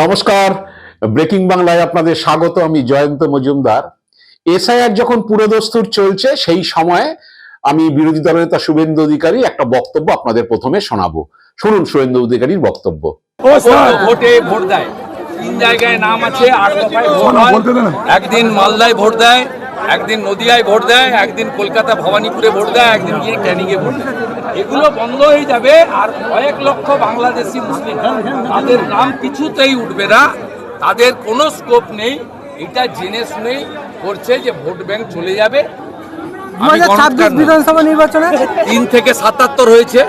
নমস্কার। ব্রেকিং বাংলায় আপনাদের স্বাগত আমি জয়ন্ত মজুমদার। এসআইআর যখন পুরোদস্তুর চলছে সেই সময়ে আমি বিরোধী দলনেতা শুভেন্দু অধিকারী একটা বক্তব্য আপনাদের প্রথমে শোনাবো। শুনুন শুভেন্দু অধিকারীর বক্তব্য। ভোটে ভোট দেয়। তিন জায়গায় নাম আছে আট দফায় ভোট হয়। একদিন মালদায় ভোট দেয় একদিন নদিয়ায় ভোট দেয় একদিন কলকাতা ভবানীপুরে ভোট দেয় একদিন গিয়ে ক্যানিংয়ে ভোট দেয়। এগুলো বন্ধ হয়ে যাবে আর কয়েক লক্ষ বাংলাদেশি মুসলিম তাদের নাম কিছুতেই উঠবে না। তাদের কোনো স্কোপ নেই। এটা জেনে শুনেই করছে যে ভোট ব্যাংক চলে যাবে। বিধানসভা নির্বাচনে? তিন থেকে সাতাত্তর হয়েছে।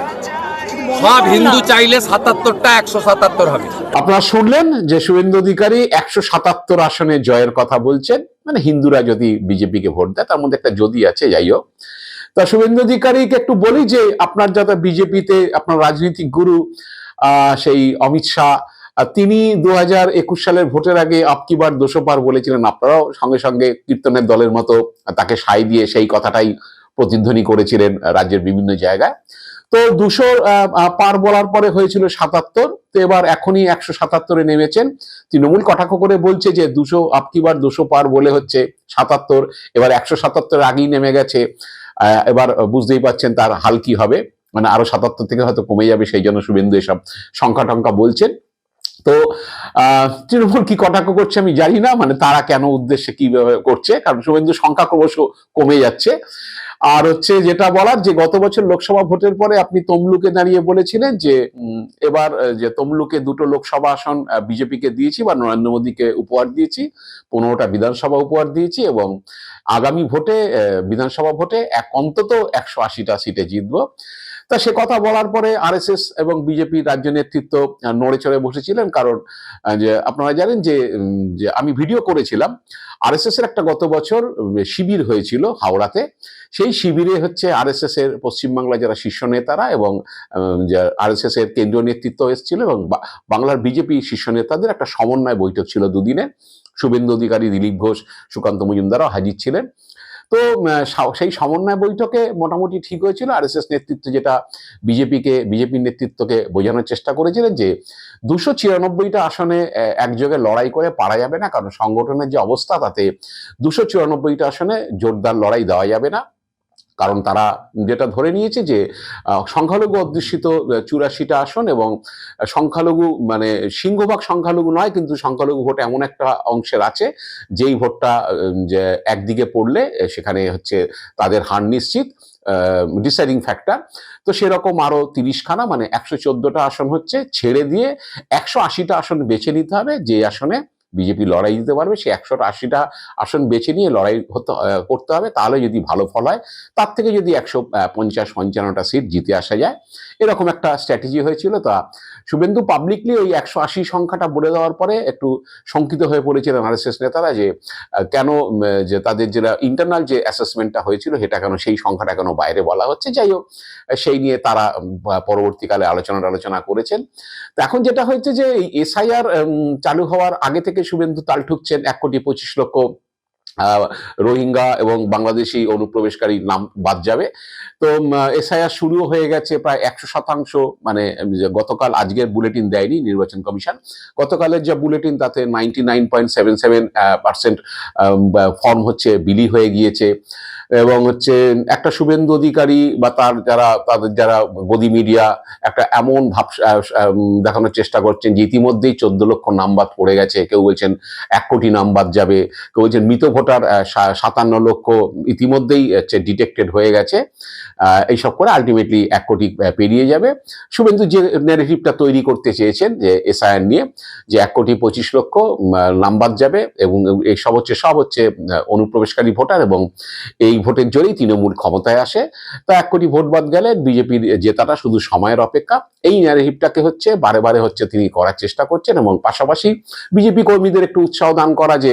সব হিন্দু চাইলে সাতাত্তরটা একশো সাতাত্তর হবে। আপনারা শুনলেন যে শুভেন্দু অধিকারী একশো সাতাত্তর আসনে জয়ের কথা বলছেন। মানে হিন্দুরা যদি বিজেপিকে ভোট দেয়, তার মধ্যে একটা যদি আছে, যাই হোক। তা শুভেন্দু অধিকারীকে একটু বলি যে, আপনার যাতে বিজেপিতে আপনার রাজনৈতিক গুরু সেই অমিত শাহ তিনি দু হাজার একুশ সালের ভোটের আগে আপকিবার দোষপার বলেছিলেন। আপনারাও সঙ্গে সঙ্গে কীর্তনের দলের মতো তাকে সাই দিয়ে সেই কথাটাই প্রতিধ্বনি করেছিলেন রাজ্যের বিভিন্ন জায়গায়। তো দুশো পার বলার পরে হয়েছিল সাতাত্তর তো এবার এখনই একশো সাতাত্তরে নেমেছেন। তৃণমূল কটাক্ষ করে বলছে যে দুশো আপকিবার দুশো পার বলে হচ্ছে সাতাত্তর এবার একশো সাতাত্তর আগেই নেমে গেছে। এবার বুঝতেই পাচ্ছেন তার হাল কি হবে মানে আরও সাতাত্তর থেকে হয়তো কমে যাবে সেই জন্য শুভেন্দু এসব সংখ্যা টঙ্কা বলছেন। তো আহ, তৃণমূল কি কটাক্ষ করছে আমি জানি না মানে তারা কেন উদ্দেশ্যে কীভাবে করছে কারণ শুভেন্দু সংখ্যা ক্রমশ কমে যাচ্ছে। আর হচ্ছে যেটা বলার যে গত বছর লোকসভা ভোটের পরে আপনি তমলুকে দাঁড়িয়ে বলেছিলেন যে এবার যে তমলুকে দুটো লোকসভা আসন বিজেপিকে দিয়েছি বা নরেন্দ্র মোদীকে উপহার দিয়েছি, পনেরোটা বিধানসভা উপহার দিয়েছি এবং আগামী ভোটে বিধানসভা ভোটে এক, অন্তত একশো আশিটা সিটে জিতবো। তা সে কথা বলার পরে আরএসএস এবং বিজেপি রাজ্য নেতৃত্ব নড়ে চড়ে বসেছিলেন। কারণ যে আপনারা জানেন যে যে আমি ভিডিও করেছিলাম, আরএসএস এর একটা গত বছর শিবির হয়েছিল হাওড়াতে। সেই শিবিরে হচ্ছে আরএসএস এর পশ্চিমবাংলা যারা শীর্ষ নেতারা এবং আরএসএস এর কেন্দ্রীয় নেতৃত্ব এসেছিল এবং বাংলার বিজেপি শীর্ষ নেতাদের একটা সমন্বয় বৈঠক ছিল দুদিনে। শুভেন্দু অধিকারী, দিলীপ ঘোষ, সুকান্ত মজুমদারও হাজির ছিলেন। তো সেই সমন্বয় বৈঠকে মোটামুটি ঠিক হয়েছিল। আর এস নেতৃত্ব যেটা বিজেপিকে, বিজেপির নেতৃত্বকে বোঝানোর চেষ্টা করেছিলেন যে, দুশো ছিয়ানব্বইটা আসনে একযোগে লড়াই করে পারা যাবে না, কারণ সংগঠনের যে অবস্থা তাতে দুশো চুরানব্বইটা আসনে জোরদার লড়াই দেওয়া যাবে না। কারণ তারা যেটা ধরে নিয়েছে যে সংখ্যালঘু অধ্যুষিত চুরাশিটা আসন এবং সংখ্যালঘু মানে সিংহভাগ সংখ্যালঘু নয়, কিন্তু সংখ্যালঘু ভোট এমন একটা অংশের আছে, যেই ভোটটা যে একদিকে পড়লে সেখানে হচ্ছে তাদের হার নিশ্চিত ডিসাইডিং ফ্যাক্টর তো সেরকম আরও তিরিশখানা মানে একশো চোদ্দোটা আসন হচ্ছে, ছেড়ে দিয়ে একশো আশিটা আসন বেছে নিতে হবে, যে আসনে বিজেপি লড়াই দিতে পারবে, সে একশো আশিটা আসন বেছে নিয়ে লড়াই হতে করতে হবে, তাহলে যদি ভালো ফল হয়, তার থেকে যদি একশো পঞ্চাশ, পঞ্চান্নটা সিট জিতে আসা যায়। এরকম একটা স্ট্র্যাটেজি হয়েছিল। তা শুভেন্দু পাবলিকলি ওই একশো আশি সংখ্যাটা বলে দেওয়ার পরে একটু শঙ্কিত হয়ে পড়েছিলেন আরএসএস নেতারা যে কেন যে তাদের যেটা ইন্টারনাল যে অ্যাসেসমেন্টটা হয়েছিল, সেটা কেন, সেই সংখ্যাটা কেন বাইরে বলা হচ্ছে। যাই হোক, সেই নিয়ে তারা পরবর্তীকালে আলোচনা আলোচনা করেছেন। তো এখন যেটা হয়েছে যে এসআইআর চালু হওয়ার আগে থেকে শুভেন্দু তাল ঠুকছেন এক কোটি পঁচিশ লক্ষ রোহিঙ্গা এবং বাংলাদেশি অনুপ্রবেশকারী নাম বাদ যাবে। তো এসআইআর শুরু হয়ে গেছে প্রায় একশো শতাংশ মানে গতকাল আজকের বুলেটিন দেয়নি নির্বাচন কমিশন। গতকালের যে বুলেটিন, তাতে ninety nine point seven seven percent form হচ্ছে বিলি হয়ে গিয়েছে। এবং হচ্ছে একটা শুভেন্দু অধিকারী বা তার যারা তাদের যারা গদি মিডিয়া একটা এমন ভাব দেখানোর চেষ্টা করছেন যে ইতিমধ্যেই চোদ্দ লক্ষ নাম বাদ পড়ে গেছে। কেউ বলছেন এক কোটি নাম বাদ যাবে কেউ বলছেন মৃত ভোটার সাতান্ন লক্ষ ইতিমধ্যেই হচ্ছে ডিটেক্টেড হয়ে গেছে। এইসব করে আলটিমেটলি এক কোটি পেরিয়ে যাবে। শুভেন্দু যে ন্যারেটিভটা তৈরি করতে চেয়েছেন যে এসআইআর নিয়ে যে এক কোটি পঁচিশ লক্ষ উম, আহ, নাম বাদ যাবে এবং এই সব হচ্ছে সব হচ্ছে অনুপ্রবেশকারী ভোটার এবং এই ভোটের জোরেই তৃণমূল ক্ষমতায় আসে। তো এক কোটি ভোট বাদ গেলে বিজেপির জেতাটা শুধু সময়ের অপেক্ষা। এই ন্যারেটিভটাকে হচ্ছে বারে বারে হচ্ছে তিনি করার চেষ্টা করছেন এবং পাশাপাশি বিজেপি কর্মীদের একটু উৎসাহ দান করা যে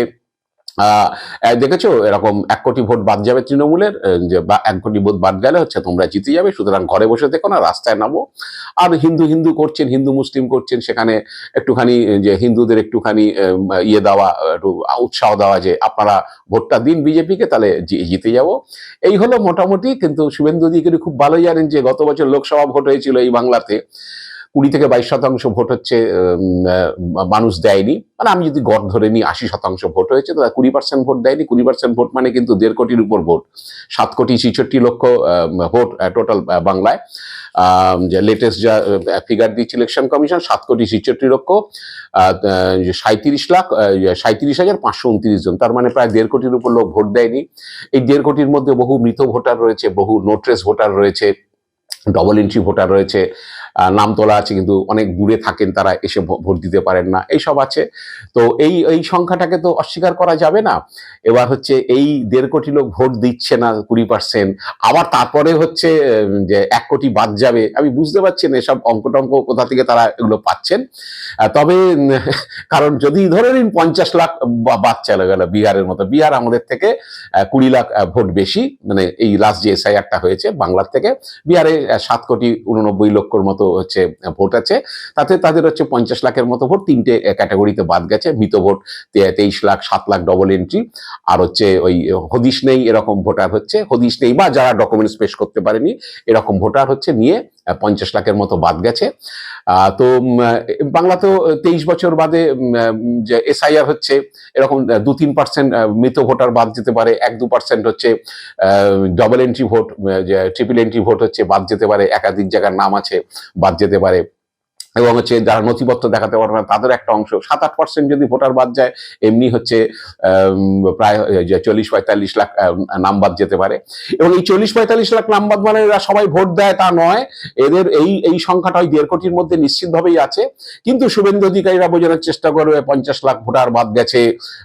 দেখেছ? এরকম এক কোটি ভোট বাদ যাবে তৃণমূলের যে বা এক কোটি ভোট বাদ গেলে হচ্ছে তোমরা জিতে যাবে, সুতরাং ঘরে বসে দেখো না, রাস্তায় নামো। আর হিন্দু হিন্দু করছেন, হিন্দু মুসলিম করছেন, সেখানে একটুখানি যে হিন্দুদের একটুখানি ইয়ে দেওয়া, একটু উৎসাহ দেওয়া যে আপনারা ভোটটা দিন বিজেপিকে, তাহলে জিতে যাব। এই হলো মোটামুটি, কিন্তু শুভেন্দু অধিকারী খুব ভালো জানেন যে গত বছর লোকসভা ভোট হয়েছিল এই বাংলাতে। কুড়ি থেকে বাইশ শতাংশ ভোট হচ্ছে মানুষ দেয়নি। মানে আমি যদি গড় ধরে নিই, আশি শতাংশ ভোট হয়েছে তো কুড়ি পার্সেন্ট ভোট দেয়নি। কুড়ি পার্সেন্ট ভোট মানে কিন্তু দেড় কোটির উপর ভোট। সাত কোটি ছিষট্টি লক্ষ ভোট টোটাল বাংলায়। যে লেটেস্ট যা ফিগার দিচ্ছে ইলেকশন কমিশন সাত কোটি ছিষট্টি লক্ষ সাঁত্রিশ লাখ সাঁত্রিশ হাজার পাঁচশো উনত্রিশ জন। তার মানে প্রায় দেড় কোটির উপর লোক ভোট দেয়নি। এই দেড় কোটির মধ্যে বহু মৃত ভোটার রয়েছে, বহু নোট্রেস ভোটার রয়েছে ডবল এন্ট্রি ভোটার রয়েছে নাম তোলা আছে, কিন্তু অনেক দূরে থাকেন তারা, এসে ভোট দিতে পারেন না, এইসব আছে। তো এই এই সংখ্যাটাকে তো অস্বীকার করা যাবে না। এবার হচ্ছে এই দেড় কোটি লোক ভোট দিচ্ছে না কুড়ি পার্সেন্ট আবার তারপরে হচ্ছে যে এক কোটি বাদ যাবে, আমি বুঝতে পারছি না এসব অঙ্ক টঙ্ক কোথা থেকে তারা এগুলো পাচ্ছেন। তবে কারণ যদি ধরে নিন পঞ্চাশ লাখ বাদ চলে গেল বিহারের মতো, বিহার আমাদের থেকে কুড়ি লাখ ভোট বেশি মানে এই লাস্ট যে এসআইআরটা হয়েছে বাংলার থেকে, বিহারে সাত কোটি উননব্বই লক্ষর মতো হচ্ছে ভোট আছে। তাতে তাদের হচ্ছে পঞ্চাশ লাখের মতো ভোট তিনটে ক্যাটাগরিতে বাদ গেছে। মৃত ভোট তেইশ লাখ, সাত লাখ ডবল এন্ট্রি আর হচ্ছে ওই হদিশ নেই এরকম ভোটার হচ্ছে। হদিশ নেই বা যারা ডকুমেন্টস পেশ করতে পারেনি, এরকম ভোটার হচ্ছে নিয়ে পঞ্চাশ লাখের মতো বাদ গেছে। তো বাংলা তো তেইশ বছর বাদে যে এসআইআর হচ্ছে, এরকম দু তিন পার্সেন্ট মৃত ভোটার বাদ যেতে পারে, এক দু পার্সেন্ট হচ্ছে double entry vote triple entry vote হচ্ছে, বাদ যেতে পারে, একাধিক জায়গার নাম আছে, বাদ যেতে পারে। এবং হচ্ছে যারা নথিপত্র দেখাতে পারবে না, তাদের একটা অংশ, সাত আট পার্সেন্ট যদি ভোটার বাদ যায়, এমনি হচ্ছে প্রায় চল্লিশ পঁয়তাল্লিশ লাখ নাম বাদ যেতে পারে। এবং এই চল্লিশ পঁয়তাল্লিশ লাখ নাম বাদ মানে এরা সবাই ভোট দেয়, তা নয়। এদের এই এই সংখ্যাটা ওই দেড় কোটির মধ্যে নিশ্চিতভাবেই আছে। কিন্তু শুভেন্দু অধিকারীরা বোঝানোর চেষ্টা করবে, পঞ্চাশ লাখ ভোটার বাদ গেছে।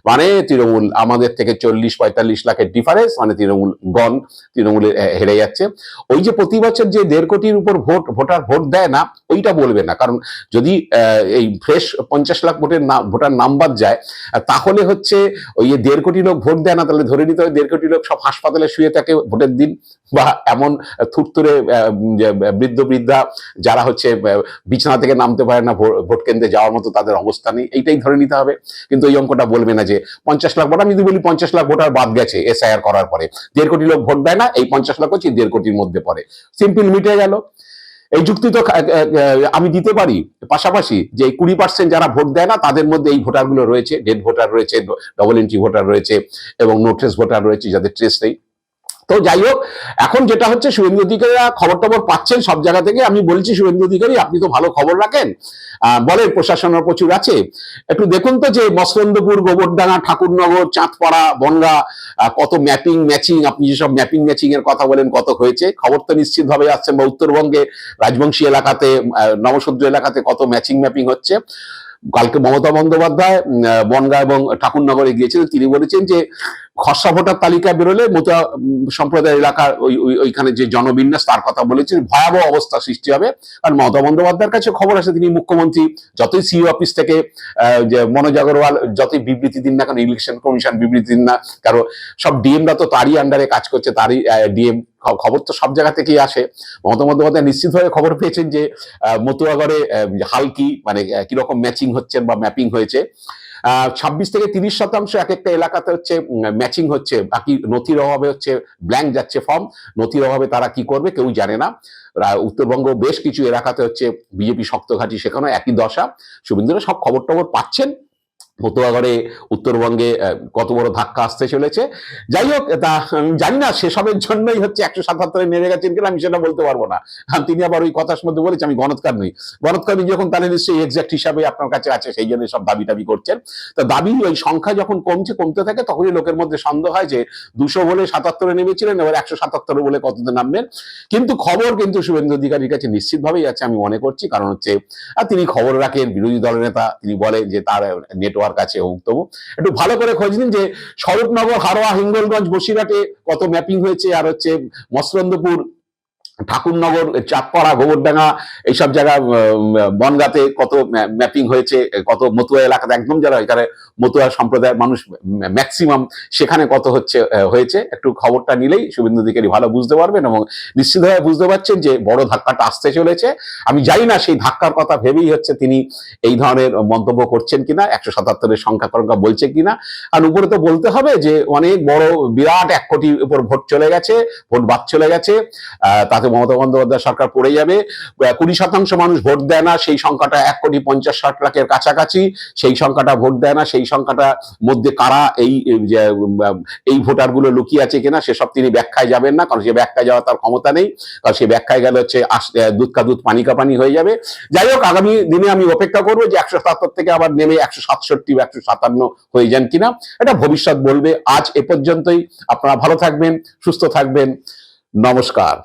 মানে তৃণমূল, আমাদের থেকে চল্লিশ পঁয়তাল্লিশ লাখের ডিফারেন্স মানে তৃণমূল গণ তৃণমূলে হেরে যাচ্ছে। ওই যে প্রতি বছর যে দেড় কোটির উপর ভোট, ভোটার ভোট দেয় না, ওইটা বলবে না। কারণ যদি এই ফ্রেশ পঞ্চাশ লাখ ভোটের ভোটার নাম্বার যায় তাহলে হচ্ছে ওই দেড় কোটি লোক ভোট দেয় না, তাহলে ধরে নিতে হবে দেড় কোটি লোক সব হাসপাতালে শুয়ে থাকে ভোটের দিন, বা এমন থুরথুরে বৃদ্ধ, বৃদ্ধা যারা হচ্ছে বিছানা থেকে নামতে পারে না ভোট কেন্দ্রে যাওয়ার মতো তাদের অবস্থা নেই, এইটাই ধরে নিতে হবে। কিন্তু এই অঙ্কটা বলবে না যে পঞ্চাশ লাখ ভোটার আমি যদি বলি পঞ্চাশ লাখ ভোটার বাদ গেছে এসআইআর করার পরে, দেড় কোটি লোক ভোট দেয় না, এই পঞ্চাশ লাখ হচ্ছে দেড় কোটির মধ্যে পড়ে। সিম্পল মিটে গেল। এই যুক্তি তো আমি দিতে পারি। পাশাপাশি যে কুড়ি পার্সেন্ট যারা ভোট দেয় না, তাদের মধ্যে এই ভোটারগুলো রয়েছে ডেড ভোটার রয়েছে ডবল এন্ট্রি ভোটার রয়েছে এবং নোট্রেস ভোটার রয়েছে যাদের ট্রেস নেই। তো যাই হোক এখন যেটা হচ্ছে শুভেন্দু অধিকারীরা খবর টবর পাচ্ছেন সব জায়গা থেকে। আমি বলছি শুভেন্দু অধিকারী আপনি তো ভালো খবর রাখেন। বলেন প্রশাসনের প্রচুর আছে। একটু দেখুন তো যে মসলন্দপুর গোবরডাঙ্গা ঠাকুরনগর চাঁদপাড়া বনগা কত ম্যাপিং ম্যাচিং আপনি যেসব ম্যাপিং ম্যাচিং এর কথা বলেন কত হয়েছে। খবর তো নিশ্চিতভাবে আসছেন বা উত্তরবঙ্গে রাজবংশী এলাকাতে আহ, নবসূদ্র এলাকাতে কত ম্যাচিং ম্যাপিং হচ্ছে। কালকে মমতা বন্দ্যোপাধ্যায় বনগাঁ এবং ঠাকুরনগরে গিয়েছিলেন তিনি বলেছেন যে খসড়া ভোটার তালিকা বেরোলে মোতা উম, সম্প্রদায় এলাকার ওই ওই- ওইখানে যে জনবিন্যাস তার কথা বলেছেন ভয়াবহ অবস্থা সৃষ্টি হবে। কারণ মমতা বন্দ্যোপাধ্যায়ের কাছে খবর আছে তিনি মুখ্যমন্ত্রী যতই সিইও অফিস থেকে যে মনোজ আগরওয়াল যতই বিবৃতি দিন না কেন ইলেকশন কমিশন বিবৃতি দিন না কারণ সব ডিএমরা তো তারই আন্ডারে কাজ করছে তারই ডিএম খবর তো সব জায়গা থেকেই আসে। মমতা বন্দ্যোপাধ্যায় নিশ্চিতভাবে খবর পেয়েছেন যে মতুয়াগড়ে হালকি মানে কীরকম ম্যাচিং হচ্ছে বা ম্যাপিং হয়েছে। ছাব্বিশ থেকে তিরিশ শতাংশ এক একটা এলাকাতে হচ্ছে ম্যাচিং হচ্ছে। বাকি নথির অভাবে হচ্ছে ব্ল্যাঙ্ক যাচ্ছে ফর্ম নথির অভাবে তারা কি করবে কেউ জানে না। উত্তরবঙ্গ বেশ কিছু এলাকাতে হচ্ছে, বিজেপি শক্ত ঘাঁটি সেখানে একই দশা। শুভেন্দুরা সব খবর টবর পাচ্ছেন। মতুয়াগড়ে উত্তরবঙ্গে কত বড় ধাক্কা আসতে চলেছে। যাই হোক, তা জানি না, সেসবের জন্যই হচ্ছে একশো সাতাত্তরে নেমে গেছেন কিনা, আমি সেটা বলতে পারব না। তিনি আবার ওই কথার মধ্যে বলেছে, আমি গণৎকার নই। গণৎকার যখন তাহলে নিশ্চয়ই এক্সাক্ট হিসাবে আপনার কাছে আছে, সেই জন্য সব দাবি দাবি করছেন। তা দাবি, ওই সংখ্যা যখন কমছে, কমতে থাকে, তখনই লোকের মধ্যে সন্দেহ হয় যে দুশো বলে সাতাত্তরে নেমেছিলেন, এবার একশো সাতাত্তরে বলে কতদিন নামবেন? কিন্তু খবর কিন্তু শুভেন্দু অধিকারীর কাছে নিশ্চিতভাবেই আছে, আমি মনে করছি। কারণ হচ্ছে তিনি খবর রাখেন, বিরোধী দলের নেতা, তিনি বলেন যে তার নেটওয়ার্ক আছে হোক। তবু একটু ভালো করে খোঁজ নিন যে স্বরূপনগর হারোয়া হিঙ্গলগঞ্জ, বসিরহাটে কত ম্যাপিং হয়েছে, আর হচ্ছে মসলন্দপুর ঠাকুরনগর, চাঁদপাড়া, গোবরডাঙ্গা, এইসব জায়গা বনগাতে কত ম্যাপিং হয়েছে, কত মতুয়া এলাকাতে একদম যারা এখানে মতুয়া সম্প্রদায়ের মানুষ ম্যাক্সিমাম সেখানে কত হচ্ছে হয়েছে। একটু খবরটা নিলেই শুভেন্দু অধিকারী ভালো বুঝতে পারবেন এবং নিশ্চিতভাবে বুঝতে পারছেন যে বড় ধাক্কাটা আসতে চলেছে। আমি জানি না সেই ধাক্কার কথা ভেবেই হচ্ছে তিনি এই ধরনের মন্তব্য করছেন কিনা, একশো সাতাত্তরের সংখ্যা করঙ্কা বলছে কিনা। আর উপরে তো বলতে হবে যে অনেক বড়, বিরাট এক কোটির উপর ভোট চলে গেছে, ভোট বাদ চলে গেছে। তাতে তাতে মমতা বন্দ্যোপাধ্যায় সরকার পড়ে যাবে। কুড়ি শতাংশ মানুষ ভোট দেয় না, সেই সংখ্যাটা এক কোটি পঞ্চাশ ষাট লাখের কাছাকাছি। সেই সংখ্যাটা ভোট দেয় না, সেই সংখ্যাটা মধ্যে কারা এই এই ভোটারগুলো লুকিয়ে আছে কিনা, সেসব তিনি ব্যাখ্যায় যাবেন না, কারণ সে ব্যাখ্যায় যাওয়ার তার ক্ষমতা নেই। কারণ সে ব্যাখ্যায় গেলে হচ্ছে দুধ কা দুধ পানি কা পানি হয়ে যাবে। যাই হোক, আগামী দিনে আমি অপেক্ষা করব যে একশো সাতাত্তর থেকে আবার নেমে একশো সাতষট্টি বা একশো সাতান্ন হয়ে যান কিনা। এটা ভবিষ্যৎ বলবে। আজ এ পর্যন্তই। আপনারা ভালো থাকবেন, সুস্থ থাকবেন। নমস্কার।